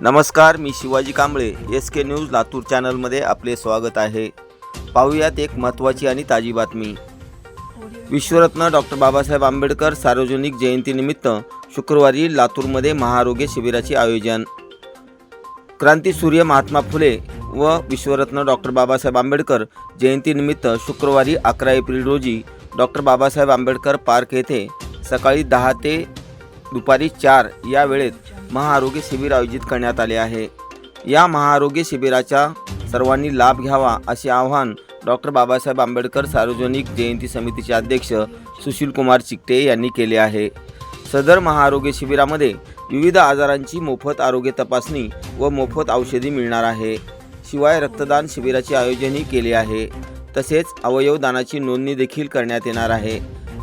नमस्कार मी Shivaji Kamble. S K news Latur चॅनलमध्ये आपले स्वागत आहे. पाहूयात एक महत्त्वाची आणि ताजी बातमी. विश्वरत्न डॉक्टर बाबासाहेब आंबेडकर सार्वजनिक जयंतीनिमित्त शुक्रवारी लातूरमध्ये महाआरोग्य शिबिराचे आयोजन. क्रांतीसूर्य महात्मा फुले व विश्वरत्न डॉक्टर बाबासाहेब आंबेडकर जयंतीनिमित्त शुक्रवारी अकरा एप्रिल रोजी डॉक्टर बाबासाहेब आंबेडकर पार्क येथे सकाळी दहा ते दुपारी चार या वेळेत महाआरोग्य शिबिर आयोजित करण्यात आले आहे. या महाआरोग्य शिबिराचा सर्वांनी लाभ घ्यावा असे आवाहन डॉक्टर बाबासाहेब आंबेडकर सार्वजनिक जयंती समितीचे अध्यक्ष सुशील कुमार चिकटे यांनी केले आहे. सदर महाआरोग्य शिबिरामध्ये विविध आजारांची मोफत आरोग्य तपासणी व मोफत औषधी मिळणार आहे. शिवाय रक्तदान शिबिराचे आयोजनही केले आहे. तसेच अवयवदानाची नोंदणी देखील करण्यात येणार आहे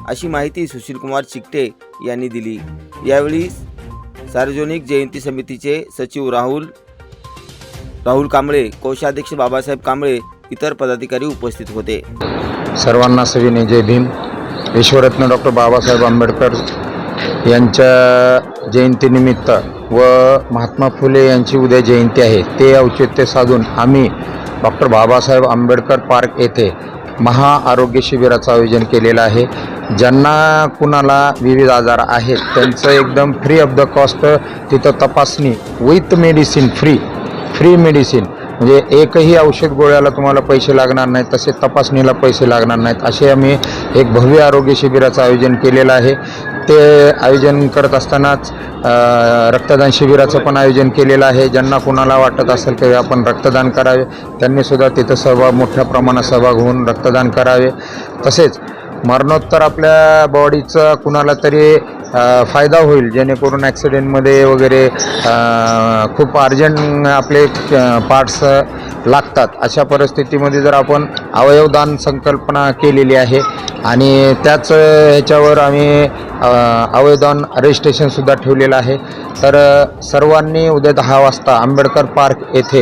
अशी माहिती सुशीलकुमार चिकटे यांनी दिली. यावेळी सार्वजनिक जयंती समितीचे सचिव राहुल राहुल कांबळे कोषाध्यक्ष बाबासाहेब कांबळे इतर पदाधिकारी उपस्थित होते. सर्वांना सविनय जय भीम. विश्वरत्न डॉक्टर बाबासाहेब आंबेडकर यांच्या जयंतीनिमित्त व महात्मा फुले यांची उद्या जयंती आहे ते औचित्य साधून आम्ही डॉक्टर बाबासाहेब आंबेडकर पार्क येथे महाआरोग्य शिबिराचं आयोजन केलेलं आहे. ज्यांना कुणाला विविध आजार आहेत त्यांचं एकदम फ्री ऑफ द कॉस्ट तिथं तपासणी with medicine free free medicine म्हणजे एकही औषध गोळ्याला तुम्हाला पैसे लागणार नाहीत तसे तपासणीला पैसे लागणार नाहीत. असे आम्ही एक भव्य आरोग्य शिबिराचं आयोजन केलेलं आहे. ते आयोजन करत असतानाच रक्तदान शिबिराचं पण आयोजन केलेलं आहे. ज्यांना कुणाला वाटत असेल की आपण रक्तदान करावे त्यांनीसुद्धा तिथं सहभाग मोठ्या प्रमाणात सहभाग होऊन रक्तदान करावे. तसेच मरणोत्तर आपल्या बॉडीचा कुणाला तरी फायदा होईल जेणेकरून ॲक्सिडेंटमध्ये वगैरे खूप अर्जंट आपले पार्ट्स लागतात. अशा परिस्थितीमध्ये जर आपण अवयवदान संकल्पना केलेली आहे आणि त्याच ह्याच्यावर आम्ही अ, रजिस्ट्रेशनसुद्धा ठेवलेलं आहे. तर सर्वांनी उद्या दहा वाजता आंबेडकर पार्क येथे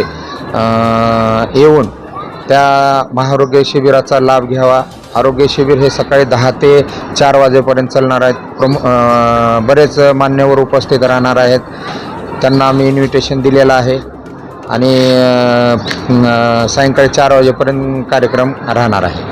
येऊन त्या महारोग्य शिबिराचा लाभ घ्यावा. आरोग्य शिबिर हे सकाळी दहा ते चार वाजेपर्यंत चालणार आहेत प्रमु बरेच मान्यवर उपस्थित राहणार आहेत. त्यांना आम्ही इन्व्हिटेशन दिलेलं आहे. आणि सायंकाळी चार वाजेपर्यंत कार्यक्रम राहणार आहे.